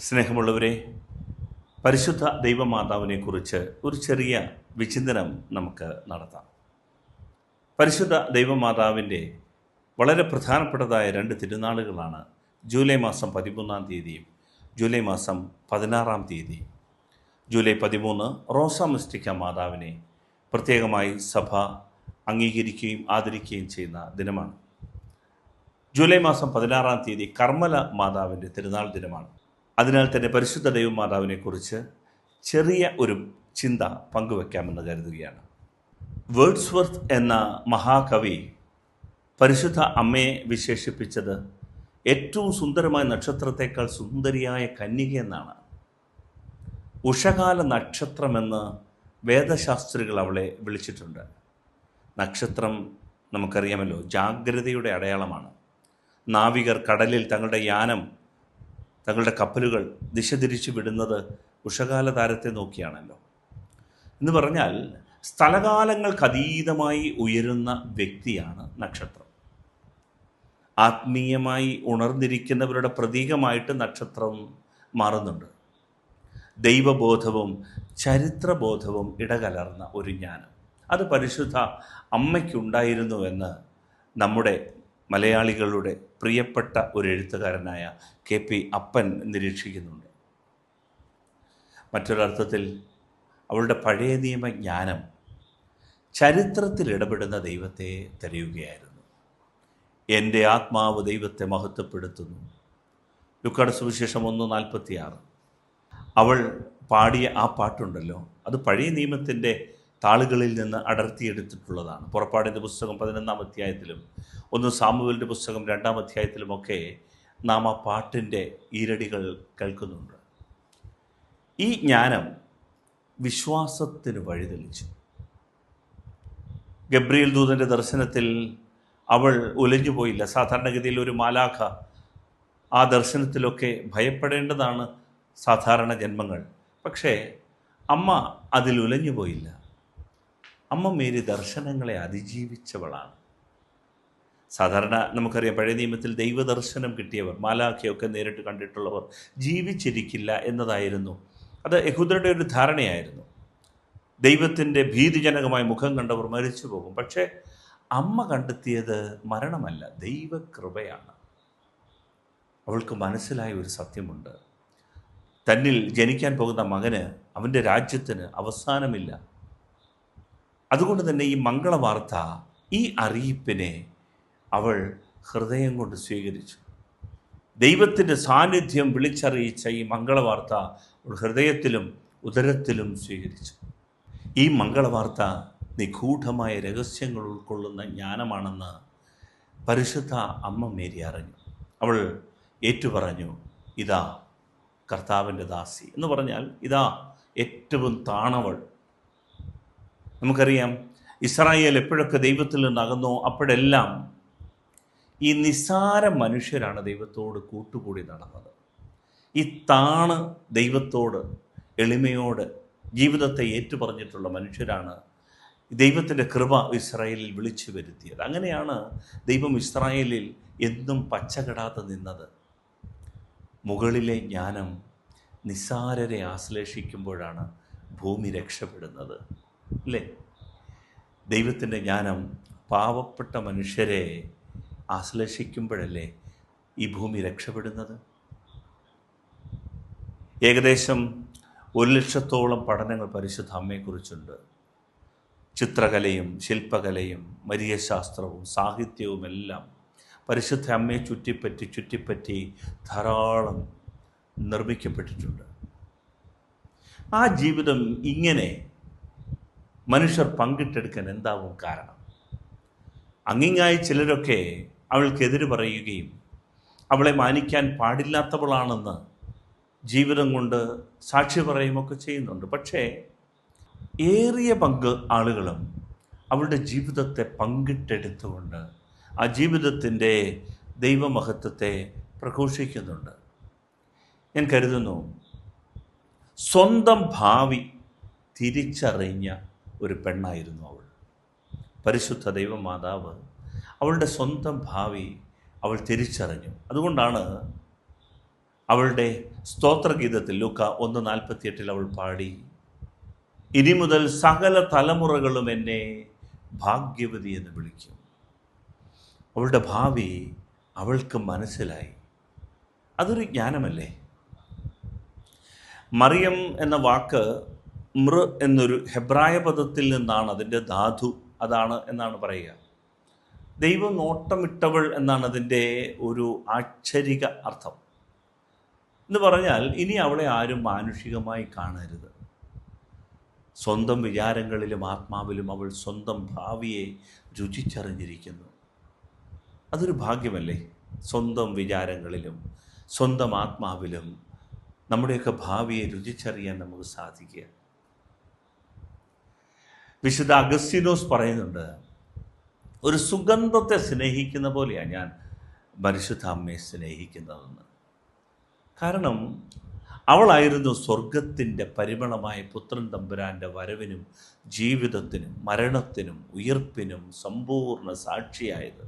സ്നേഹമുള്ളവരെ പരിശുദ്ധ ദൈവമാതാവിനെക്കുറിച്ച് ഒരു ചെറിയ വിചിന്തനം നമുക്ക് നടത്താം. പരിശുദ്ധ ദൈവമാതാവിന്റെ വളരെ പ്രധാനപ്പെട്ടതായ രണ്ട് തിരുനാളുകളാണ് ജൂലൈ മാസം പതിമൂന്നാം തീയതിയും ജൂലൈ മാസം പതിനാറാം തീയതിയും ജൂലൈ പതിമൂന്ന് റോസാ മിസ്റ്റിക്ക മാതാവിനെ പ്രത്യേകമായി സഭ അംഗീകരിക്കുകയും ആദരിക്കുകയും ചെയ്യുന്ന ദിനമാണ്. ജൂലൈ മാസം പതിനാറാം തീയതി കർമ്മല മാതാവിന്റെ തിരുനാൾ ദിനമാണ്. അതിനാൽ തന്നെ പരിശുദ്ധ ദൈവമാതാവിനെക്കുറിച്ച് ചെറിയ ഒരു ചിന്ത പങ്കുവെക്കാമെന്ന് കരുതുകയാണ്. വേർഡ്സ്വർത്ത് എന്ന മഹാകവി പരിശുദ്ധ അമ്മയെ വിശേഷിപ്പിച്ചത് ഏറ്റവും സുന്ദരമായ നക്ഷത്രത്തേക്കാൾ സുന്ദരിയായ കന്യക എന്നാണ്. ഉഷകാല നക്ഷത്രമെന്ന് വേദശാസ്ത്രികൾ അവളെ വിളിച്ചിട്ടുണ്ട്. നക്ഷത്രം നമുക്കറിയാമല്ലോ ജാഗ്രതയുടെ അടയാളമാണ്. നാവികർ കടലിൽ തങ്ങളുടെ യാനം തങ്ങളുടെ കപ്പലുകൾ ദിശ തിരിച്ചു വിടുന്നത് ഉഷകാല താരത്തെ നോക്കിയാണല്ലോ. എന്ന് പറഞ്ഞാൽ സ്ഥലകാലങ്ങൾക്ക് അതീതമായി ഉയരുന്ന വ്യക്തിയാണ് നക്ഷത്രം. ആത്മീയമായി ഉണർന്നിരിക്കുന്നവരുടെ പ്രതീകമായിട്ട് നക്ഷത്രം മാറുന്നുണ്ട്. ദൈവബോധവും ചരിത്രബോധവും ഇടകലർന്ന ഒരു ജ്ഞാനം. അത് പരിശുദ്ധ അമ്മയ്ക്കുണ്ടായിരുന്നു എന്ന് നമ്മുടെ മലയാളികളുടെ പ്രിയപ്പെട്ട ഒരു എഴുത്തുകാരനായ കെ പി അപ്പൻ നിരീക്ഷിക്കുന്നുണ്ട്. മറ്റൊരർത്ഥത്തിൽ അവളുടെ പഴയ നിയമ ജ്ഞാനം ചരിത്രത്തിൽ ഇടപെടുന്ന ദൈവത്തെ തെരയുകയായിരുന്നു. എന്റെ ആത്മാവ് ദൈവത്തെ മഹത്വപ്പെടുത്തുന്നു. ലുക്കാട് സുവിശേഷം ഒന്ന് നാൽപ്പത്തിയാറ്. അവൾ പാടിയ ആ പാട്ടുണ്ടല്ലോ അത് പഴയ നിയമത്തിന്റെ താളുകളിൽ നിന്ന് അടർത്തിയെടുത്തിട്ടുള്ളതാണ്. പുറപ്പാടിന്റെ പുസ്തകം പതിനൊന്നാം അധ്യായത്തിലും ഒന്ന് സാമുവലിന്റെ പുസ്തകം രണ്ടാം അധ്യായത്തിലുമൊക്കെ നാം ആ പാട്ടിന്റെ ഈരടികൾ കേൾക്കുന്നുണ്ട്. ഈ ജ്ഞാനം വിശ്വാസത്തിന് വഴിതെളിച്ചു. ഗബ്രിയൽ ദൂതന്റെ ദർശനത്തിൽ അവൾ ഉലഞ്ഞു പോയില്ല. സാധാരണഗതിയിൽ ഒരു മാലാഖ ആ ദർശനത്തിലൊക്കെ ഭയപ്പെടേണ്ടതാണ് സാധാരണ ജന്മങ്ങൾ. പക്ഷേ അമ്മ അതിൽ ഉലഞ്ഞു പോയില്ല. അമ്മ മേരി ദർശനങ്ങളെ അതിജീവിച്ചവളാണ്. സാധാരണ നമുക്കറിയാം പഴയ നിയമത്തിൽ ദൈവദർശനം കിട്ടിയവർ മാലാഖയൊക്കെ നേരിട്ട് കണ്ടിട്ടുള്ളവർ ജീവിച്ചിരിക്കില്ല എന്നതായിരുന്നു. അത് യഹൂദരുടെ ഒരു ധാരണയായിരുന്നു. ദൈവത്തിന്റെ ഭീതിജനകമായ മുഖം കണ്ടവർ മരിച്ചു പോകും പക്ഷേ അമ്മ കണ്ടെത്തിയത് മരണമല്ല ദൈവകൃപയാണ്. അവൾക്ക് മനസ്സിലായ ഒരു സത്യമുണ്ട്. തന്നിൽ ജനിക്കാൻ പോകുന്ന മകന് അവന്റെ രാജ്യത്തിന് അവസാനമില്ല. അതുകൊണ്ട് തന്നെ ഈ മംഗളവാർത്ത ഈ അറിയിപ്പിനെ അവൾ ഹൃദയം കൊണ്ട് സ്വീകരിച്ചു. ദൈവത്തിന്റെ സാന്നിധ്യം വിളിച്ചറിയിച്ച ഈ മംഗളവാർത്ത ഹൃദയത്തിലും ഉദരത്തിലും സ്വീകരിച്ചു. ഈ മംഗളവാർത്ത നിഗൂഢമായ രഹസ്യങ്ങൾ ഉൾക്കൊള്ളുന്ന ജ്ഞാനമാണെന്ന് പരിശുദ്ധ അമ്മ മേരി അറിഞ്ഞു. അവൾ ഏറ്റുപറഞ്ഞു ഇതാ കർത്താവിന്റെ ദാസി. എന്ന് പറഞ്ഞാൽ ഇതാ ഏറ്റവും താണവൾ. നമുക്കറിയാം ഇസ്രായേൽ എപ്പോഴൊക്കെ ദൈവത്തിൽ നിന്ന് അകന്നോ അപ്പോഴെല്ലാം ഈ നിസ്സാര മനുഷ്യരാണ് ദൈവത്തോട് കൂട്ടുകൂടി നടന്നത്. ഈ താണ് ദൈവത്തോട് എളിമയോട് ജീവിതത്തെ ഏറ്റുപറഞ്ഞിട്ടുള്ള മനുഷ്യരാണ് ദൈവത്തിന്റെ കൃപ ഇസ്രായേലിൽ വിളിച്ചു വരുത്തിയത്. അങ്ങനെയാണ് ദൈവം ഇസ്രായേലിൽ എന്നും പച്ചകെടാതെ നിന്നത്. മുകളിലെ ജ്ഞാനം നിസ്സാരരെ ആശ്ലേഷിക്കുമ്പോഴാണ് ഭൂമി രക്ഷപ്പെടുന്നത്. അല്ലേ ദൈവത്തിന്റെ ജ്ഞാനം പാവപ്പെട്ട മനുഷ്യരെ ആശ്ലേഷിക്കുമ്പോഴല്ലേ ഈ ഭൂമി രക്ഷപ്പെടുന്നത്? ഏകദേശം ഒരു ലക്ഷത്തോളം പഠനങ്ങൾ പരിശുദ്ധ അമ്മയെക്കുറിച്ചുണ്ട് ചിത്രകലയും ശില്പകലയും മരിയശാസ്ത്രവും സാഹിത്യവും എല്ലാം പരിശുദ്ധ അമ്മയെ ചുറ്റിപ്പറ്റി ചുറ്റിപ്പറ്റി ധാരാളം നിർമ്മിക്കപ്പെട്ടിട്ടുണ്ട്. ആ ജീവിതം ഇങ്ങനെ മനുഷ്യർ പങ്കിട്ടെടുക്കാൻ എന്താവും കാരണം? അങ്ങിങ്ങായി ചിലരൊക്കെ അവൾക്കെതിര് പറയുകയും അവളെ മാനിക്കാൻ പാടില്ലാത്തവളാണെന്ന് ജീവിതം കൊണ്ട് സാക്ഷി പറയുമൊക്കെ ചെയ്യുന്നുണ്ട്. പക്ഷേ ഏറിയ പങ്ക് ആളുകളും അവളുടെ ജീവിതത്തെ പങ്കിട്ടെടുത്തുകൊണ്ട് ആ ജീവിതത്തിന്റെ ദൈവമഹത്വത്തെ പ്രഘോഷിക്കുന്നുണ്ട്. ഞാൻ കരുതുന്നു സ്വന്തം ഭാവി തിരിച്ചറിഞ്ഞ ഒരു പെണ്ണായിരുന്നു അവൾ. പരിശുദ്ധ ദൈവമാതാവ് അവളുടെ സ്വന്തം ഭാവി അവൾ തിരിച്ചറിഞ്ഞു. അതുകൊണ്ടാണ് അവളുടെ സ്തോത്രഗീതത്തിൽ ലൂക്ക ഒന്ന് നാൽപ്പത്തിയെട്ടിൽ അവൾ പാടി ഇനി മുതൽ സകല തലമുറകളും എന്നെ ഭാഗ്യവതി എന്ന് വിളിക്കും. അവളുടെ ഭാവി അവൾക്ക് മനസ്സിലായി. അതൊരു ജ്ഞാനമല്ലേ? മറിയം എന്ന വാക്ക് മൃ എന്നൊരു ഹെബ്രായ പദത്തിൽ നിന്നാണ് അതിന്റെ ധാതു അതാണ് എന്നാണ് പറയുക. ദൈവം നോട്ടമിട്ടവൾ എന്നാണ് അതിന്റെ ഒരു ആക്ഷരിക അർത്ഥം. എന്ന് പറഞ്ഞാൽ ഇനി അവളെ ആരും മാനുഷികമായി കാണരുത്. സ്വന്തം വിചാരങ്ങളിലും ആത്മാവിലും അവൾ സ്വന്തം ഭാവിയെ രുചിച്ചറിഞ്ഞിരിക്കുന്നു. അതൊരു ഭാഗ്യമല്ലേ? സ്വന്തം വിചാരങ്ങളിലും സ്വന്തം ആത്മാവിലും നമ്മുടെയൊക്കെ ഭാവിയെ രുചിച്ചറിയാൻ നമുക്ക് സാധിക്കുക. വിശുദ്ധ അഗസ്റ്റിനോസ് പറയുന്നുണ്ട് ഒരു സുഗന്ധത്തെ സ്നേഹിക്കുന്ന പോലെയാണ് ഞാൻ പരിശുദ്ധ അമ്മയെ സ്നേഹിക്കുന്നതെന്ന്. കാരണം അവളായിരുന്നു സ്വർഗത്തിന്റെ പരിമളമായ പുത്രൻ തമ്പുരാന്റെ വരവിനും ജീവിതത്തിനും മരണത്തിനും ഉയർപ്പിനും സമ്പൂർണ സാക്ഷിയായത്.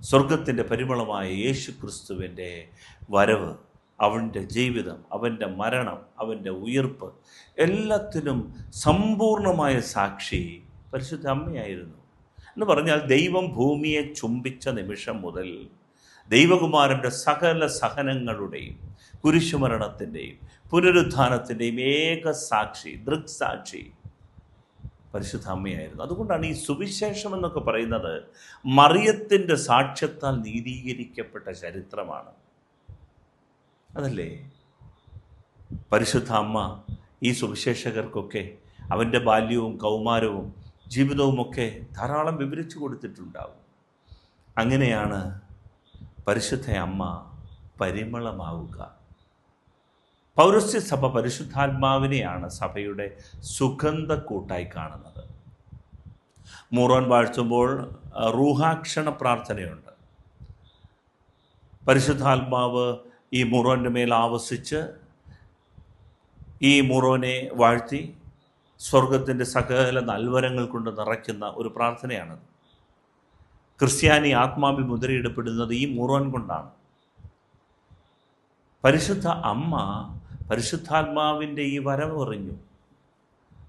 സ്വർഗത്തിന്റെ പരിമളമായ യേശു ക്രിസ്തുവിന്റെ വരവ് അവന്റെ ജീവിതം അവന്റെ മരണം അവന്റെ ഉയർപ്പ് എല്ലാത്തിനും സമ്പൂർണമായ സാക്ഷി പരിശുദ്ധ അമ്മയായിരുന്നു. എന്ന് പറഞ്ഞാൽ ദൈവം ഭൂമിയെ ചുംബിച്ച നിമിഷം മുതൽ ദൈവകുമാരന്റെ സകല സഹനങ്ങളുടെയും കുരിശുമരണത്തിന്റെയും പുനരുദ്ധാനത്തിന്റെയും ഏക സാക്ഷി ദൃക്സാക്ഷി പരിശുദ്ധ അമ്മയായിരുന്നു. അതുകൊണ്ടാണ് ഈ സുവിശേഷം എന്നൊക്കെ പറയുന്നത് മറിയത്തിന്റെ സാക്ഷ്യത്താൽ നീതീകരിക്കപ്പെട്ട ചരിത്രമാണ്. അതല്ലേ? പരിശുദ്ധ അമ്മ ഈ സുവിശേഷകർക്കൊക്കെ അവന്റെ ബാല്യവും കൗമാരവും ജീവിതവുമൊക്കെ ധാരാളം വിവരിച്ചു കൊടുത്തിട്ടുണ്ടാവും. അങ്ങനെയാണ് പരിശുദ്ധ അമ്മ പരിമളമാവുക. പൗരസ്ത്യ സഭ പരിശുദ്ധാത്മാവിനെയാണ് സഭയുടെ സുഗന്ധക്കൂട്ടായി കാണുന്നത്. മൂറോൻ വാഴ്ത്തുമ്പോൾ റൂഹാക്ഷണ പ്രാർത്ഥനയുണ്ട് പരിശുദ്ധാത്മാവ് ഈ മുറോന്റെ മേൽ ആവസിച്ച് ഈ മുറോനെ വാഴ്ത്തി സ്വർഗത്തിന്റെ സകല നൽവരങ്ങൾ കൊണ്ട് നിറയ്ക്കുന്ന ഒരു പ്രാർത്ഥനയാണത്. ക്രിസ്ത്യാനി ആത്മാവിൽ മുദ്രയിടപ്പെടുന്നത് ഈ മുറോൻ കൊണ്ടാണ്. പരിശുദ്ധ അമ്മ പരിശുദ്ധാത്മാവിന്റെ ഈ വരവ് എറിഞ്ഞു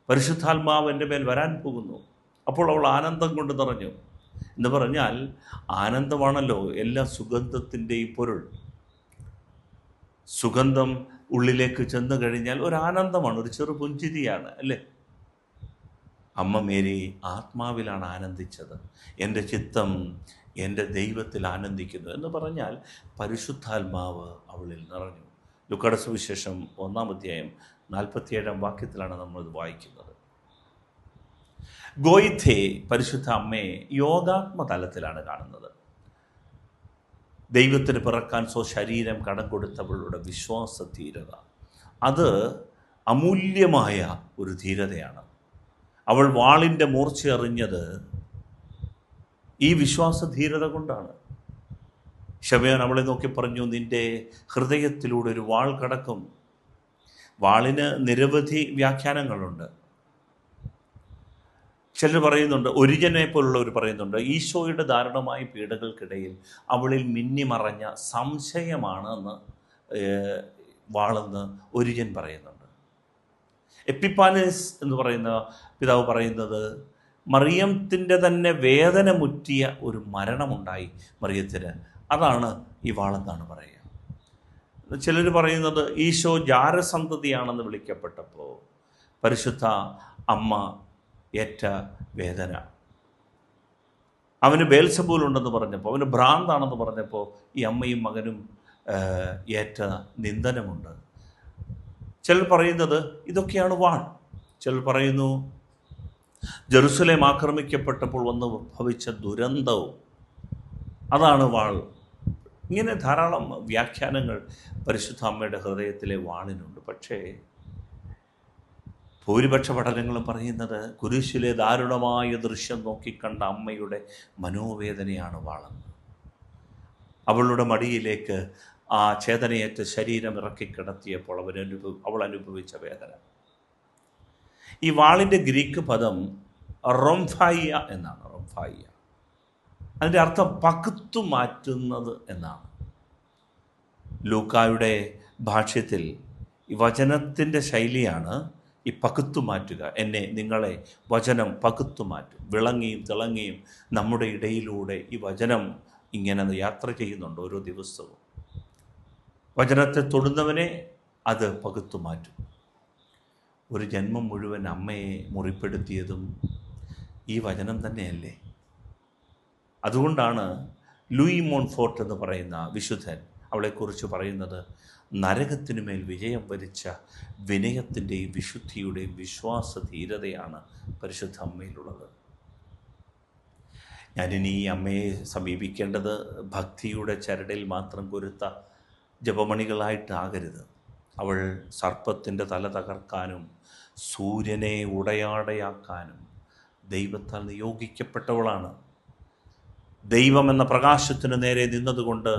പരിശുദ്ധാത്മാവ് എന്റെ മേൽ വരാൻ പോകുന്നു. അപ്പോൾ അവൾ ആനന്ദം കൊണ്ട് നിറഞ്ഞു. എന്ന് പറഞ്ഞാൽ ആനന്ദമാണല്ലോ എല്ലാ സുഗന്ധത്തിന്റെയും പൊരുൾ. സുഗന്ധം ഉള്ളിലേക്ക് ചെന്ന് കഴിഞ്ഞാൽ ഒരു ആനന്ദമാണ് ഒരു ചെറു പുഞ്ചിരിയാണ് അല്ലേ? അമ്മ മേരി ആത്മാവിലാണ് ആനന്ദിച്ചത്. എന്റെ ചിത്തം എന്റെ ദൈവത്തിൽ ആനന്ദിക്കുന്നു എന്ന് പറഞ്ഞാൽ പരിശുദ്ധാത്മാവ് അവളിൽ നിറഞ്ഞു. ലുക്കട സുവിശേഷം ഒന്നാം അധ്യായം നാൽപ്പത്തിയേഴാം വാക്യത്തിലാണ് നമ്മൾ ഇത് വായിക്കുന്നത്. ഗോയിഥെ പരിശുദ്ധ അമ്മയെ യോഗാത്മ തലത്തിലാണ് കാണുന്നത്. ദൈവത്തിന് പിറക്കാൻ സ്വശരീരം കടം കൊടുത്തവളുടെ വിശ്വാസ ധീരത. അത് അമൂല്യമായ ഒരു ധീരതയാണ്. അവൾ വാളിന്റെ മൂർച്ച അറിഞ്ഞത് ഈ വിശ്വാസ ധീരത കൊണ്ടാണ്. ഷമയോൻ അവളെ നോക്കി പറഞ്ഞു നിന്റെ ഹൃദയത്തിലൂടെ ഒരു വാൾ കടക്കും. വാളിന് നിരവധി വ്യാഖ്യാനങ്ങളുണ്ട്. ചിലർ പറയുന്നുണ്ട് ഒരിജനെ പോലുള്ളവർ പറയുന്നുണ്ട് ഈശോയുടെ ദാരുണമായ പീഡകൾക്കിടയിൽ അവളിൽ മിന്നിമറഞ്ഞ സംശയമാണ് എന്ന് വാളെന്ന് ഒരിജൻ പറയുന്നുണ്ട്. എപ്പിപ്പാനസ് എന്ന് പറയുന്ന പിതാവ് പറയുന്നത് മറിയത്തിന്റെ തന്നെ വേദന മുറ്റിയ ഒരു മരണമുണ്ടായി മറിയത്തിന്. അതാണ് ഈ വാളെന്നാണ് പറയുക. ചിലർ പറയുന്നത് ഈശോ ജാരസന്തതിയാണെന്ന് വിളിക്കപ്പെട്ടപ്പോൾ പരിശുദ്ധ അമ്മ ഏറ്റ വേദന. അവന് ഉണ്ടെന്ന് പറഞ്ഞപ്പോൾ അവന് ഭ്രാന്താണെന്ന് പറഞ്ഞപ്പോൾ ഈ അമ്മയും മകനും ഏറ്റ നിന്ദനമുണ്ട്. ചിലർ പറയുന്നത് ഇതൊക്കെയാണ് വാൾ ചിലർ പറയുന്നു ജെറുസലേം ആക്രമിക്കപ്പെട്ടപ്പോൾ വന്ന് ഭവിച്ച ദുരന്തവും അതാണ് വാൾ. ഇങ്ങനെ ധാരാളം വ്യാഖ്യാനങ്ങൾ പരിശുദ്ധ അമ്മയുടെ ഹൃദയത്തിലെ വാളിനുണ്ട് പക്ഷേ ഭൂരിപക്ഷ പഠനങ്ങളും പറയുന്നത് കുരിശിലെ ദാരുണമായ ദൃശ്യം നോക്കിക്കണ്ട അമ്മയുടെ മനോവേദനയാണ് വാളെന്ന്. അവളുടെ മടിയിലേക്ക് ആ ചേതനയേറ്റ ശരീരം ഇറക്കി കിടത്തിയപ്പോൾ അവൻ അനുഭവ അവൾ അനുഭവിച്ച വേദന. ഈ വാളിന്റെ ഗ്രീക്ക് പദം റൊംഫായിയ എന്നാണ് റൊംഫായിയ. അതിന്റെ അർത്ഥം പകുത്തു മാറ്റുന്നത് എന്നാണ്. ലൂക്കായുടെ ഭാഷ്യത്തിൽ വചനത്തിന്റെ ശൈലിയാണ് ഈ പകുത്തു മാറ്റുക. എന്നെ നിങ്ങളെ വചനം പകുത്തു മാറ്റും. വിളങ്ങിയും തിളങ്ങിയും നമ്മുടെ ഇടയിലൂടെ ഈ വചനം ഇങ്ങനെ യാത്ര ചെയ്യുന്നുണ്ട് ഓരോ ദിവസവും. വചനത്തെ തൊടുന്നവനെ അത് പകുത്തു മാറ്റും. ഒരു ജന്മം മുഴുവൻ അമ്മയെ മുറിപ്പെടുത്തിയതും ഈ വചനം തന്നെയല്ലേ? അതുകൊണ്ടാണ് ലൂയി മോൺഫോർട്ട് എന്ന് പറയുന്ന വിശുദ്ധൻ അവളെക്കുറിച്ച് പറയുന്നത് നരകത്തിനുമേൽ വിജയം വരിച്ച വിനയത്തിന്റെയും വിശുദ്ധിയുടെയും വിശ്വാസധീരതയാണ് പരിശുദ്ധ അമ്മയിലുള്ളത്. ഞാനിനി ഈ അമ്മയെ സമീപിക്കേണ്ടത് ഭക്തിയുടെ ചരടിൽ മാത്രം കൊരുത്ത ജപമണികളായിട്ടാകരുത്. അവൾ സർപ്പത്തിന്റെ തല തകർക്കാനും സൂര്യനെ ഉടയാടയാക്കാനും ദൈവത്താൽ നിയോഗിക്കപ്പെട്ടവളാണ്. ദൈവമെന്ന പ്രകാശത്തിന് നേരെ നിന്നതുകൊണ്ട്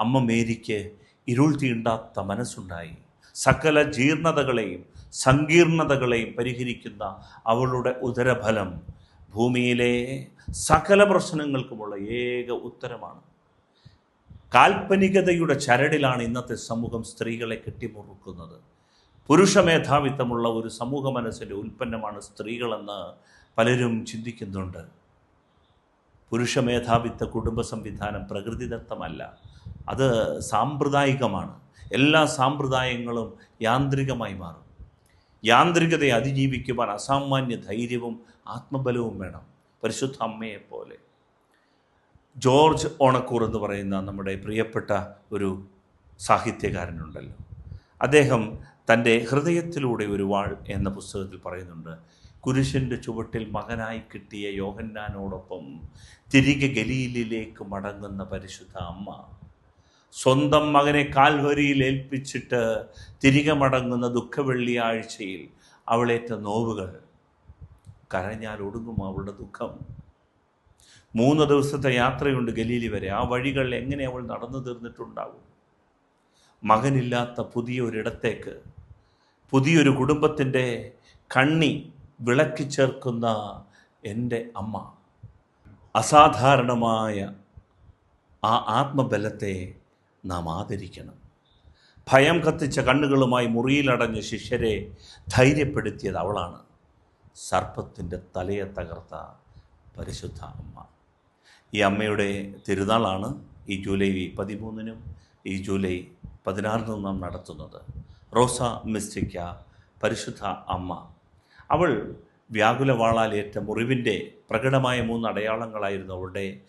അമ്മ മേരിക്ക് ഇരുൾ തീണ്ടാത്ത മനസ്സുണ്ടായി സകല ജീർണതകളെയും സങ്കീർണതകളെയും പരിഹരിക്കുന്ന അവളുടെ ഉദരഫലം ഭൂമിയിലെ സകല പ്രശ്നങ്ങൾക്കുമുള്ള ഏക ഉത്തരമാണ്. കാൽപ്പനികതയുടെ ചരടിലാണ് ഇന്നത്തെ സമൂഹം സ്ത്രീകളെ കെട്ടിമുറുക്കുന്നത്. പുരുഷ മേധാവിത്വമുള്ള ഒരു സമൂഹ മനസ്സിന്റെ ഉൽപ്പന്നമാണ് സ്ത്രീകളെന്ന് പലരും ചിന്തിക്കുന്നുണ്ട്. പുരുഷ മേധാവിത്വ കുടുംബ സംവിധാനം പ്രകൃതിദത്തമല്ല. അത് സാമ്പ്രദായികമാണ്. എല്ലാ സാമ്പ്രദായങ്ങളും യാന്ത്രികമായി മാറും. യാന്ത്രികതയെ അതിജീവിക്കുവാൻ അസാമാന്യ ധൈര്യവും ആത്മബലവും വേണം. പരിശുദ്ധ അമ്മയെപ്പോലെ. ജോർജ് ഓണക്കൂർ എന്ന് പറയുന്ന നമ്മുടെ പ്രിയപ്പെട്ട ഒരു സാഹിത്യകാരനുണ്ടല്ലോ. അദ്ദേഹം തന്റെ ഹൃദയത്തിലൂടെ ഒരു വാൾ എന്ന പുസ്തകത്തിൽ പറയുന്നുണ്ട് കുരിശന്റെ ചുവട്ടിൽ മകനായി കിട്ടിയ യോഹന്നാനോടൊപ്പം തിരികെ ഗലീലിലേക്ക് മടങ്ങുന്ന പരിശുദ്ധ അമ്മ സ്വന്തം മകനെ കാൽവരിയിൽ ഏൽപ്പിച്ചിട്ട് തിരികെ മടങ്ങുന്ന ദുഃഖവെള്ളിയാഴ്ചയിൽ അവളേറ്റ നോവുകൾ. കരഞ്ഞാൽ ഒടുങ്ങും അവളുടെ ദുഃഖം. മൂന്ന് ദിവസത്തെ യാത്രയുണ്ട് ഗലീലി വരെ. ആ വഴികൾ എങ്ങനെ അവൾ നടന്നു തീർന്നിട്ടുണ്ടാകും മകനില്ലാത്ത പുതിയൊരിടത്തേക്ക് പുതിയൊരു കുടുംബത്തിന്റെ കണ്ണി വിളക്കി ചേർക്കുന്ന എന്റെ അമ്മ. അസാധാരണമായ ആ ആത്മബലത്തെ നാം ആദരിക്കണം. ഭയം കത്തിച്ച കണ്ണുകളുമായി മുറിയിലടഞ്ഞ ശിഷ്യരെ ധൈര്യപ്പെടുത്തിയത് അവളാണ്. സർപ്പത്തിന്റെ തലയെ തകർത്ത പരിശുദ്ധ അമ്മ. ഈ അമ്മയുടെ തിരുനാളാണ് ഈ ജൂലൈ പതിമൂന്നിനും ഈ ജൂലൈ പതിനാറിനും നാം നടത്തുന്നത്. റോസ മിസ്റ്റിക്ക പരിശുദ്ധ അമ്മ. അവൾ വ്യാകുലവാളാലേറ്റ മുറിവിന്റെ പ്രകടമായ മൂന്ന് അടയാളങ്ങളായിരുന്നു അവളുടെ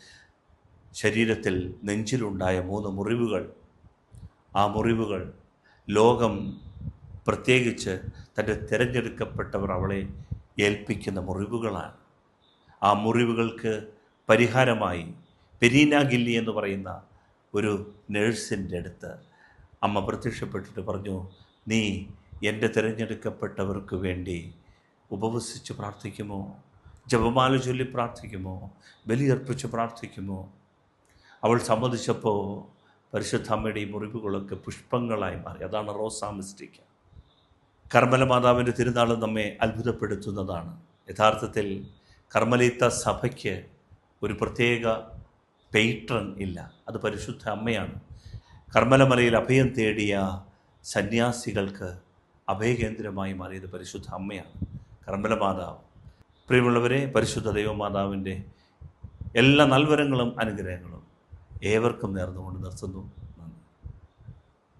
ശരീരത്തിൽ നെഞ്ചിലുണ്ടായ മൂന്ന് മുറിവുകൾ. ആ മുറിവുകൾ ലോകം പ്രത്യേകിച്ച് തന്റെ തിരഞ്ഞെടുക്കപ്പെട്ടവർ അവളെ ഏൽപ്പിക്കുന്ന മുറിവുകളാണ്. ആ മുറിവുകൾക്ക് പരിഹാരമായി പെരീന ഗില്ലി എന്ന് പറയുന്ന ഒരു നേഴ്സിന്റെ അടുത്ത് അമ്മ പ്രത്യക്ഷപ്പെട്ടിട്ട് പറഞ്ഞു നീ എന്റെ തിരഞ്ഞെടുക്കപ്പെട്ടവർക്ക് വേണ്ടി ഉപവസിച്ച് പ്രാർത്ഥിക്കുമോ? ജപമാല ചൊല്ലി പ്രാർത്ഥിക്കുമോ? ബലിയർപ്പിച്ച് പ്രാർത്ഥിക്കുമോ? അവൾ സമ്മതിച്ചപ്പോൾ പരിശുദ്ധ അമ്മയുടെ ഈ മുറിവുകളൊക്കെ പുഷ്പങ്ങളായി മാറി. അതാണ് റോസാ മിസ്റ്റിക്ക. കർമ്മല മാതാവിന്റെ തിരുനാൾ നമ്മെ അത്ഭുതപ്പെടുത്തുന്നതാണ്. യഥാർത്ഥത്തിൽ കർമ്മലീത്ത സഭയ്ക്ക് ഒരു പ്രത്യേക പെയ്ട്രൺ ഇല്ല. അത് പരിശുദ്ധ അമ്മയാണ്. കർമ്മലമലയിൽ അഭയം തേടിയ സന്യാസികൾക്ക് അഭയകേന്ദ്രമായി മാറിയത് പരിശുദ്ധ അമ്മയാണ്. കർമ്മല മാതാവ് പ്രിയമുള്ളവരെ പരിശുദ്ധ ദൈവമാതാവിന്റെ എല്ലാ നൽവരങ്ങളും അനുഗ്രഹങ്ങളും ഏവർക്കും നേർന്നുകൊണ്ട് നിർത്തുന്നു.